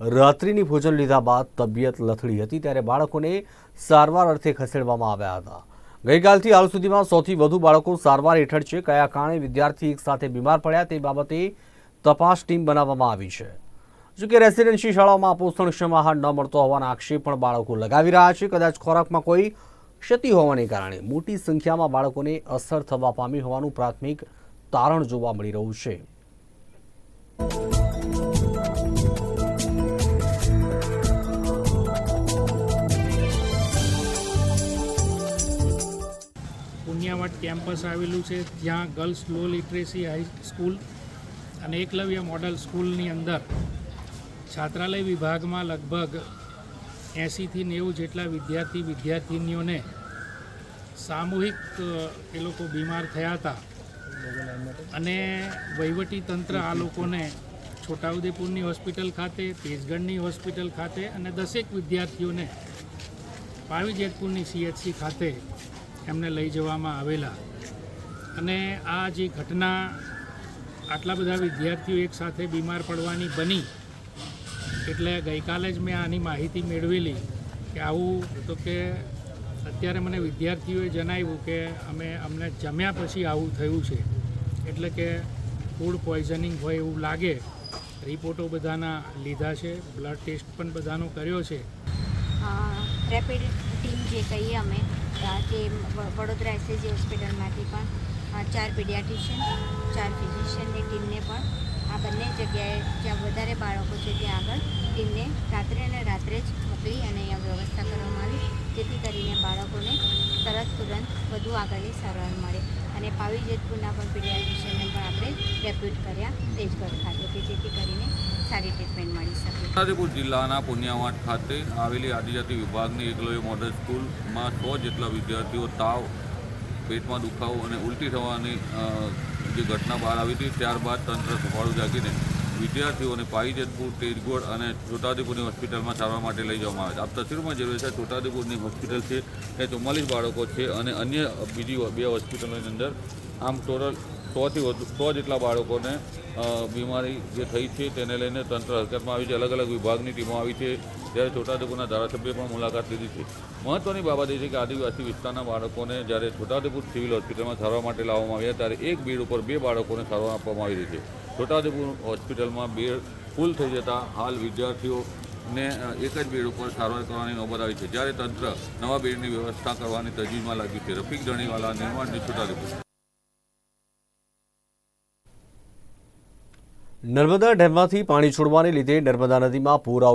રાત્રિની ભોજન લીધા બાદ તબિયત લથડી હતી ત્યારે બાળકોને સારવાર અર્થે ખસેડવામાં આવ્યા હતા. ગઈકાલથી હાલ સુધીમાં સૌથી વધુ બાળકો સારવાર હેઠળ છે. કયા કારણે વિદ્યાર્થી એકસાથે બીમાર પડ્યા તે બાબતે તપાસ ટીમ બનાવવામાં આવી છે. જોકે રેસિડેન્સી શાળાઓમાં પોષણક્ષમ આહાર ન મળતો હોવાના આક્ષેપ પણ બાળકો લગાવી રહ્યા છે. કદાચ ખોરાકમાં કોઈ ક્ષતિ હોવાને કારણે મોટી સંખ્યામાં બાળકોને અસર થવા પામી હોવાનું પ્રાથમિક તારણ જોવા મળી રહ્યું છે. પુણ્યાવટ કેમ્પસ આવેલું છે, જ્યાં girls low literacy high school અને એકલવ્ય મોડલ સ્કૂલની અંદર છાત્રાલય વિભાગમાં લગભગ એંસીથી નેવું જેટલા વિદ્યાર્થી વિદ્યાર્થિનીઓને સામૂહિક એ લોકો બીમાર થયા હતા. અને વહીવટી તંત્ર આ લોકોને છોટાઉદેપુરની હોસ્પિટલ ખાતે, તેજગઢની હોસ્પિટલ ખાતે અને દસેક વિદ્યાર્થીઓને પાવી જેતપુરની સીએચસી ખાતે એમને લઈ જવામાં આવેલા. અને આ જે ઘટના આટલા બધા વિદ્યાર્થીઓ એકસાથે બીમાર પડવાની બની, એટલે ગઈકાલે જ મેં આની માહિતી મેળવેલી કે આવું તો કે અત્યારે મને વિદ્યાર્થીઓએ જણાવ્યું કે અમે અમને જમ્યા પછી આવું થયું છે. એટલે કે ફૂડ પોઈઝનિંગ હોય એવું લાગે, રિપોર્ટો બધાના લીધા છે, બ્લડ ટેસ્ટ પણ બધાનો કર્યો છે. રેપિડ ટીમ જે કહીએ અમે વ- વડોદરા એસએજી હોસ્પિટલમાંથી પણ ચાર પીડિયાટ્રિશિયન, ચાર ફિઝિશિયનની ટીમને પણ આ બંને જગ્યાએ જ્યાં વધારે બાળકો છે ત્યાં આગળ ટીમને રાત્રે અને રાત્રે જ મોકલી અને અહીંયા વ્યવસ્થા કરવામાં આવી, જેથી કરીને બાળકોને તરત તુરંત વધુ આગળની સારવાર મળે. અને પાવી જેતપુરના પણ પીડિયાટ્રિશિયનને પણ આપણે ડેપ્યુટ કર્યા, તેજગઢ ખાતે, કે જેથી કરીને સારી ટ્રીટમેન્ટ મળી શકે. છોટાઉદેપુર જિલ્લાના પુણ્યાવાટ ખાતે આવેલી આદિજાતિ વિભાગની એકલવ્ય મોડલ સ્કૂલમાં સો જેટલા વિદ્યાર્થીઓ તાવ, પેટમાં દુખાવો અને ઉલટી થવાની જે ઘટના બહાર આવી હતી, ત્યારબાદ તંત્ર સફાળું જાગીને વિદ્યાર્થીઓને પાઈજતપુર તેજગોડ અને છોટાઉદેપુરની હોસ્પિટલમાં સારવાર માટે લઈ જવામાં આવે છે. આપ તસવીરમાં જોઈ છે, છોટાઉદેપુરની હોસ્પિટલ છે, ત્યાં ચુમ્માલીસ બાળકો છે અને અન્ય બીજી બે હોસ્પિટલોની અંદર આમ ટોટલ સોથી વધુ, સો જેટલા બાળકોને બીમારી જે થઈ છે તેને લઈને તંત્ર હરકતમાં આવી છે. અલગ અલગ વિભાગની ટીમો આવી છે. ત્યારે છોટાઉદેપુરના ધારાસભ્યએ પણ મુલાકાત લીધી છે. મહત્ત્વની બાબત એ છે કે આદિવાસી વિસ્તારના બાળકોને જ્યારે છોટાઉદેપુર સિવિલ હોસ્પિટલમાં સારવાર માટે લાવવામાં આવ્યા ત્યારે એક બેડ ઉપર બે બાળકોને સારવાર આપવામાં આવી રહી છે. છોટાઉદેપુર હોસ્પિટલમાં બેડ ફૂલ થઈ જતાં હાલ વિદ્યાર્થીઓને એક જ બેડ ઉપર સારવાર કરવાની નોબત આવી છે. જ્યારે તંત્ર નવા બેડની વ્યવસ્થા કરવાની તજવીજમાં લાગ્યું છે. રફીક ધણીવાલા નિર્માણ છોટાઉદેપુર. નર્મદા ડેમમાંથી પાણી છોડવાને લીધે નર્મદા નદીમાં પૂર